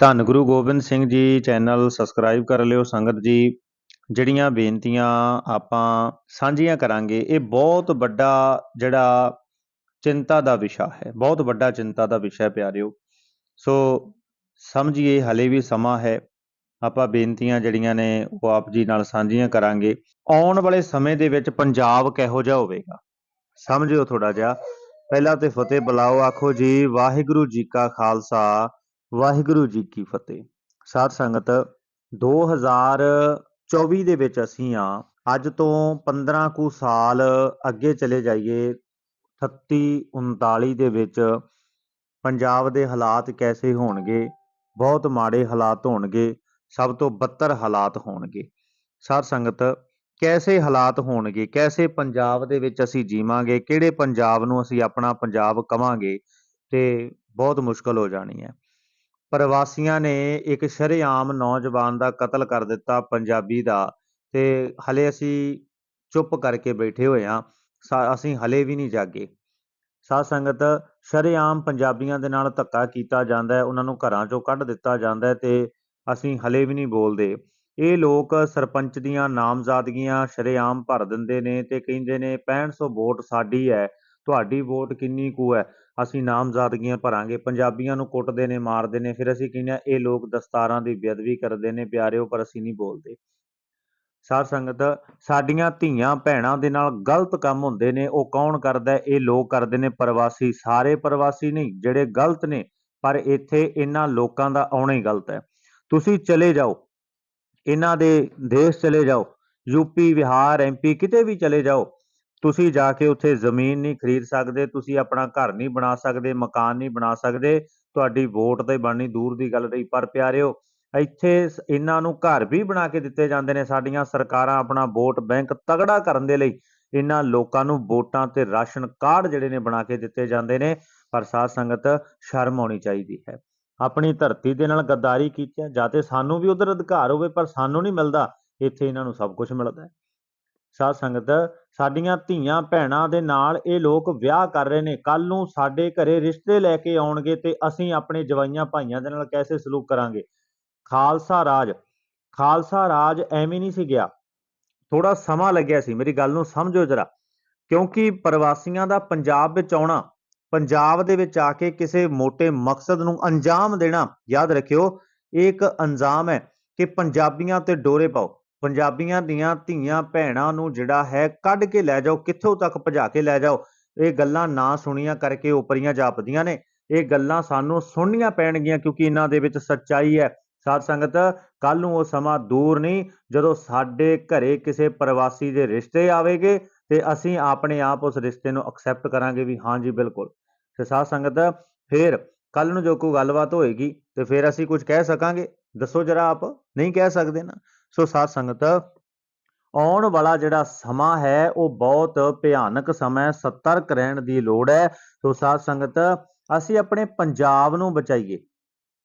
ਧੰਨ Guru Gobind Singh ji channel subscribe ਕਰ ਲਿਓ ਸੰਗਤ ਜੀ। ਜਿਹੜੀਆਂ ਬੇਨਤੀਆਂ ਆਪਾਂ ਸਾਂਝੀਆਂ ਕਰਾਂਗੇ, ਇਹ ਬਹੁਤ ਵੱਡਾ ਜਿਹੜਾ ਚਿੰਤਾ ਦਾ ਵਿਸ਼ਾ ਹੈ, ਬਹੁਤ ਵੱਡਾ ਚਿੰਤਾ ਦਾ ਵਿਸ਼ਾ ਹੈ ਪਿਆਰਿਓ। ਸੋ ਸਮਝੀਏ, ਹਲੇ ਵੀ ਸਮਾਂ ਹੈ, ਆਪਾਂ ਬੇਨਤੀਆਂ ਜਿਹੜੀਆਂ ਨੇ ਉਹ ਆਪ ਜੀ ਨਾਲ ਸਾਂਝੀਆਂ ਕਰਾਂਗੇ। ਆਉਣ ਵਾਲੇ ਸਮੇਂ ਦੇ ਵਿੱਚ ਪੰਜਾਬ ਕਿਹੋ ਜਿਹਾ ਹੋਵੇਗਾ? ਸਮਝਿਓ ਥੋੜਾ ਜਿਹਾ। ਪਹਿਲਾਂ ਤੇ ਫਤਿਹ ਬੁਲਾਓ, ਆਖੋ ਜੀ, ਵਾਹਿਗੁਰੂ ਜੀ ਕਾ ਖਾਲਸਾ ਵਾਹਿਗੁਰੂ ਜੀ ਕੀ ਫਤਿਹ। ਸਾਧ ਸੰਗਤ 2024 ਦੇ ਵਿੱਚ ਅਸੀਂ ਆ ਅੱਜ ਤੋਂ 15 ਕੁ ਸਾਲ ਅੱਗੇ ਚਲੇ ਜਾਈਏ। 38 39 ਦੇ ਵਿੱਚ ਪੰਜਾਬ ਦੇ ਹਾਲਾਤ ਕੈਸੇ ਹੋਣਗੇ? ਬਹੁਤ ਮਾੜੇ ਹਾਲਾਤ ਹੋਣਗੇ। ਸਭ ਤੋਂ ਬੱਤਰ ਹਾਲਾਤ ਹੋਣਗੇ। ਸਾਧ ਸੰਗਤ, ਕੈਸੇ ਹਾਲਾਤ ਹੋਣਗੇ? ਕੈਸੇ ਪੰਜਾਬ ਦੇ ਵਿੱਚ ਅਸੀਂ ਜੀਵਾਂਗੇ? ਕਿਹੜੇ ਪੰਜਾਬ ਨੂੰ ਅਸੀਂ ਆਪਣਾ ਪੰਜਾਬ ਕਵਾਂਗੇ? ਤੇ ਬਹੁਤ ਮੁਸ਼ਕਲ ਹੋ ਜਾਣੀ ਹੈ। ਪ੍ਰਵਾਸੀਆਂ ਨੇ ਇੱਕ ਸ਼ਰੇਆਮ ਨੌਜਵਾਨ ਦਾ ਕਤਲ ਕਰ ਦਿੱਤਾ ਪੰਜਾਬੀ ਦਾ ਤੇ ਹਲੇ ਅਸੀਂ ਚੁੱਪ ਕਰਕੇ ਬੈਠੇ ਹੋਏ ਆ ਅਸੀਂ ਹਲੇ ਵੀ ਨਹੀਂ ਜਾਗੇ। ਸਾਧ ਸੰਗਤ, ਸ਼ਰੇਆਮ ਪੰਜਾਬੀਆਂ ਦੇ ਨਾਲ ਧੱਕਾ ਕੀਤਾ ਜਾਂਦਾ ਹੈ, ਉਹਨਾਂ ਨੂੰ ਘਰਾਂ ਚੋਂ ਕੱਢ ਦਿੱਤਾ ਜਾਂਦਾ ਹੈ ਤੇ ਅਸੀਂ ਹਲੇ ਵੀ ਨਹੀਂ ਬੋਲਦੇ। ਇਹ ਲੋਕ ਸਰਪੰਚ ਦੀਆਂ ਨਾਮਜ਼ਦਗੀਆਂ ਸ਼ਰੇਆਮ ਭਰ ਦਿੰਦੇ ਨੇ ਤੇ ਕਹਿੰਦੇ ਨੇ 6500 ਵੋਟ ਸਾਡੀ ਹੈ ਤੁਹਾਡੀ ਵੋਟ ਕਿੰਨੀ ਕੁ ਹੈ? ਅਸੀਂ ਨਾਮਜ਼ਦਗੀਆਂ ਭਰਾਂਗੇ, ਪੰਜਾਬੀਆਂ ਨੂੰ ਕੁੱਟਦੇ ਨੇ, ਮਾਰਦੇ ਨੇ, ਫਿਰ ਅਸੀਂ ਕਹਿੰਦੇ ਆ ਇਹ ਲੋਕ ਦਸਤਾਰਾਂ ਦੀ ਬੇਅਦਬੀ ਕਰਦੇ ਨੇ, ਪਿਆਰਿਓ, ਪਰ ਅਸੀਂ ਨਹੀਂ ਬੋਲਦੇ। ਸਾਧ ਸੰਗਤ, ਸਾਡੀਆਂ ਧੀਆਂ ਭੈਣਾਂ ਦੇ ਨਾਲ ਗਲਤ ਕੰਮ ਹੁੰਦੇ ਨੇ, ਉਹ ਕੌਣ ਕਰਦਾ ਇਹ ਲੋਕ ਕਰਦੇ ਨੇ ਪ੍ਰਵਾਸੀ, ਸਾਰੇ ਪ੍ਰਵਾਸੀ ਨਹੀਂ, ਜਿਹੜੇ ਗਲਤ ਨੇ, ਪਰ ਇੱਥੇ ਇਹਨਾਂ ਲੋਕਾਂ ਦਾ ਆਉਣਾ ਹੀ ਗਲਤ ਹੈ। ਤੁਸੀਂ ਚਲੇ ਜਾਓ, ਇਹਨਾਂ ਦੇ ਦੇਸ਼ ਚਲੇ ਜਾਓ ਯੂਪੀ ਬਿਹਾਰ ਐਮਪੀ ਕਿਤੇ ਵੀ ਚਲੇ ਜਾਓ ਤੁਸੀਂ ਜਾ ਕੇ ਉੱਥੇ ਜ਼ਮੀਨ ਨਹੀਂ ਖਰੀਦ ਸਕਦੇ, ਤੁਸੀਂ ਆਪਣਾ ਘਰ ਨਹੀਂ ਬਣਾ ਸਕਦੇ, ਮਕਾਨ ਨਹੀਂ ਬਣਾ ਸਕਦੇ, ਤੁਹਾਡੀ ਵੋਟ ਤੇ ਬਣਨੀ ਦੂਰ ਦੀ ਗੱਲ ਰਹੀ। ਪਰ ਪਿਆਰਿਓ, ਇੱਥੇ ਇਹਨਾਂ ਨੂੰ ਘਰ ਵੀ ਬਣਾ ਕੇ ਦਿੱਤੇ ਜਾਂਦੇ ਨੇ ਸਾਡੀਆਂ ਸਰਕਾਰਾਂ ਆਪਣਾ ਵੋਟ ਬੈਂਕ ਤਗੜਾ ਕਰਨ ਦੇ ਲਈ। ਇਹਨਾਂ ਲੋਕਾਂ ਨੂੰ ਵੋਟਾਂ ਤੇ ਰਾਸ਼ਨ ਕਾਰਡ ਜਿਹੜੇ ਨੇ ਬਣਾ ਕੇ ਦਿੱਤੇ ਜਾਂਦੇ ਨੇ, ਪਰ ਸਾਧ ਸੰਗਤ ਸ਼ਰਮ ਆਉਣੀ ਚਾਹੀਦੀ ਹੈ। ਆਪਣੀ ਧਰਤੀ ਦੇ ਨਾਲ ਗੱਦਾਰੀ ਕੀਤੀ ਹੈ ਜਾਂ ਤੇ ਸਾਨੂੰ ਵੀ ਉਧਰ ਅਧਿਕਾਰ ਹੋਵੇ, ਪਰ ਸਾਨੂੰ ਨਹੀਂ ਮਿਲਦਾ। ਇੱਥੇ ਇਹਨਾਂ ਨੂੰ ਸਭ ਕੁਝ ਮਿਲਦਾ ਹੈ। ਸਾਧ ਸੰਗਤ, ਸਾਡੀਆਂ ਧੀਆਂ ਭੈਣਾਂ ਦੇ ਨਾਲ ਇਹ ਲੋਕ ਵਿਆਹ ਕਰ ਰਹੇ ਨੇ। ਕੱਲ ਨੂੰ ਸਾਡੇ ਘਰੇ ਰਿਸ਼ਤੇ ਲੈ ਕੇ ਆਉਣਗੇ ਤੇ ਅਸੀਂ ਆਪਣੇ ਜਵਾਈਆਂ ਭਾਈਆਂ ਦੇ ਨਾਲ ਕੈਸੇ ਸਲੂਕ ਕਰਾਂਗੇ? ਖਾਲਸਾ ਰਾਜ ਖਾਲਸਾ ਰਾਜ ਐਵੇਂ ਨਹੀਂ ਸੀ ਗਿਆ। ਥੋੜਾ ਸਮਾਂ ਲੱਗਿਆ ਸੀ, ਮੇਰੀ ਗੱਲ ਨੂੰ ਸਮਝੋ ਜਰਾ। ਕਿਉਂਕਿ ਪ੍ਰਵਾਸੀਆਂ ਦਾ ਪੰਜਾਬ ਵਿੱਚ ਆਉਣਾ, ਪੰਜਾਬ ਦੇ ਵਿੱਚ ਆ ਕੇ ਕਿਸੇ ਮੋٹے ਮਕਸਦ ਨੂੰ ਅੰਜਾਮ ਦੇਣਾ, ਯਾਦ ਰੱਖਿਓ, ਇਹ ਇੱਕ ਅੰਜਾਮ ਹੈ ਕਿ ਪੰਜਾਬੀਆਂ ਤੇ ਡੋਰੇ ਪਾਓ। ਪੰਜਾਬੀਆਂ ਦੀਆਂ ਧੀਆਂ ਭੈਣਾਂ ਨੂੰ ਜਿਹੜਾ ਹੈ ਕੱਢ ਕੇ ਲੈ ਜਾਓ, ਕਿੱਥੋਂ ਤੱਕ ਭਜਾ ਕੇ ਲੈ ਜਾਓ, ਇਹ ਗੱਲਾਂ ਨਾ ਸੁਣੀਆਂ ਕਰਕੇ ਉਪਰੀਆਂ ਜਾਪਦੀਆਂ ਨੇ। ਇਹ ਗੱਲਾਂ ਸਾਨੂੰ ਸੁਣਨੀਆਂ ਪੈਣਗੀਆਂ ਕਿਉਂਕਿ ਇਹਨਾਂ ਦੇ ਵਿੱਚ ਸੱਚਾਈ ਹੈ। ਸਾਧ ਸੰਗਤ ਕੱਲ ਨੂੰ ਉਹ ਸਮਾਂ ਦੂਰ ਨਹੀਂ, ਜਦੋਂ ਸਾਡੇ ਘਰੇ ਕਿਸੇ ਪ੍ਰਵਾਸੀ ਦੇ ਰਿਸ਼ਤੇ ਆਵੇਗੇ ਤੇ ਅਸੀਂ ਆਪਣੇ ਆਪ ਉਸ ਰਿਸ਼ਤੇ ਨੂੰ ਐਕਸੈਪਟ ਕਰਾਂਗੇ ਵੀ ਹਾਂ ਜੀ, ਬਿਲਕੁਲ। ਤੇ ਸਾਧ ਸੰਗਤ, ਫਿਰ ਕੱਲ ਨੂੰ ਜੋ ਕੋਈ ਗੱਲਬਾਤ ਹੋਏਗੀ, ਤੇ ਫਿਰ ਅਸੀਂ ਕੁਝ ਕਹਿ ਸਕਾਂਗੇ। ਦੱਸੋ ਜਰਾ ਆਪ, ਨਹੀਂ ਕਹਿ ਸਕਦੇ ਨਾ। ਸੋ ਸਾਧ ਸੰਗਤ, ਆਉਣ ਵਾਲਾ ਜਿਹੜਾ ਸਮਾਂ ਹੈ, ਉਹ ਬਹੁਤ ਭਿਆਨਕ ਸਮਾਂ ਹੈ, ਸਤਰਕ ਰਹਿਣ ਦੀ ਲੋੜ ਹੈ। ਸੋ ਸਾਧ ਸੰਗਤ, ਅਸੀਂ ਆਪਣੇ ਪੰਜਾਬ ਨੂੰ ਬਚਾਈਏ।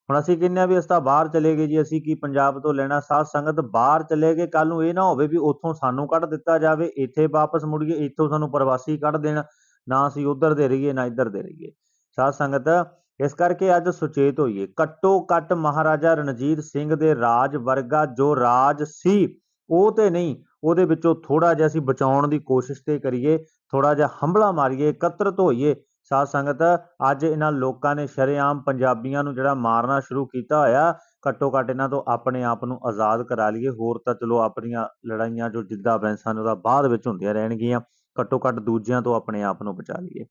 ਹੁਣ ਅਸੀਂ ਕਹਿੰਦੇ ਆ ਵੀ ਅਸੀਂ ਤਾਂ ਬਾਹਰ ਚਲੇ ਗਏ ਜੀ, ਅਸੀਂ ਕੀ ਪੰਜਾਬ ਤੋਂ ਲੈਣਾ? ਸਾਧ ਸੰਗਤ, ਬਾਹਰ ਚਲੇ ਗਏ ਕੱਲ ਨੂੰ ਇਹ ਨਾ ਹੋਵੇ ਵੀ ਉੱਥੋਂ ਸਾਨੂੰ ਕੱਢ ਦਿੱਤਾ ਜਾਵੇ, ਇੱਥੇ ਵਾਪਸ ਮੁੜੀਏ, ਇੱਥੋਂ ਸਾਨੂੰ ਪ੍ਰਵਾਸੀ ਕੱਢ ਦੇਣ। ਨਾ ਅਸੀਂ ਉਧਰ ਦੇ ਰਹੀਏ, ਨਾ ਇੱਧਰ ਦੇ ਰਹੀਏ। ਸਾਧ ਸੰਗਤ ਇਸ ਕਰਕੇ ਅੱਜ ਸੁਚੇਤ ਹੋਈਏ। ਕੱਟੋ ਕੱਟ ਮਹਾਰਾਜਾ ਰਣਜੀਤ ਸਿੰਘ ਦੇ ਰਾਜ ਵਰਗਾ ਜੋ ਰਾਜ ਸੀ, ਉਹ ਤੇ ਨਹੀਂ, ਉਹਦੇ ਵਿੱਚੋਂ ਥੋੜਾ ਜਿਹਾ ਅਸੀਂ ਬਚਾਉਣ ਦੀ ਕੋਸ਼ਿਸ਼ ਤੇ ਕਰੀਏ ਥੋੜਾ ਜਿਹਾ ਹੰਬਲਾ ਮਾਰੀਏ, ਇਕੱਤਰਤ ਹੋਈਏ। ਸਾਧ ਸੰਗਤ, ਅੱਜ ਇਹਨਾਂ ਲੋਕਾਂ ਨੇ ਸ਼ਰੇਆਮ ਪੰਜਾਬੀਆਂ ਨੂੰ ਜਿਹੜਾ ਮਾਰਨਾ ਸ਼ੁਰੂ ਕੀਤਾ ਹੋਇਆ, ਘੱਟੋ ਘੱਟ ਇਹਨਾਂ ਤੋਂ ਆਪਣੇ ਆਪ ਨੂੰ ਆਜ਼ਾਦ ਕਰਾ ਲਈਏ। ਹੋਰ ਤਾਂ ਚਲੋ ਆਪਣੀਆਂ ਲੜਾਈਆਂ ਜੋ ਜਿੱਦਾਂ ਬੈਂਸਾਂ ਨੂੰ ਦਾ ਬਾਅਦ ਵਿੱਚ ਹੁੰਦੀਆਂ ਰਹਿਣਗੀਆਂ, ਘੱਟੋ ਘੱਟ ਦੂਜਿਆਂ ਤੋਂ ਆਪਣੇ ਆਪ ਨੂੰ ਬਚਾ ਲਈਏ।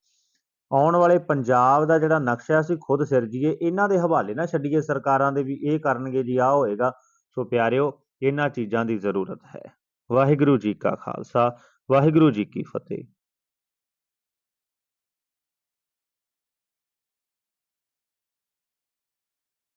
ਆਉਣ ਵਾਲੇ ਪੰਜਾਬ ਦਾ ਜਿਹੜਾ ਨਕਸ਼ਾ ਅਸੀਂ ਖੁਦ ਸਿਰਜੀਏ, ਇਹਨਾਂ ਦੇ ਹਵਾਲੇ ਨਾ ਛੱਡੀਏ, ਸਰਕਾਰਾਂ ਦੇ ਵੀ ਇਹ ਕਰਨਗੇ ਜੀ ਆ ਹੋਏਗਾ। ਸੋ ਪਿਆਰਿਓ, ਇਹਨਾਂ ਚੀਜ਼ਾਂ ਦੀ ਜ਼ਰੂਰਤ ਹੈ। ਵਾਹਿਗੁਰੂ ਜੀ ਕਾ ਖਾਲਸਾ, ਵਾਹਿਗੁਰੂ ਜੀ ਕੀ ਫਤਿਹ।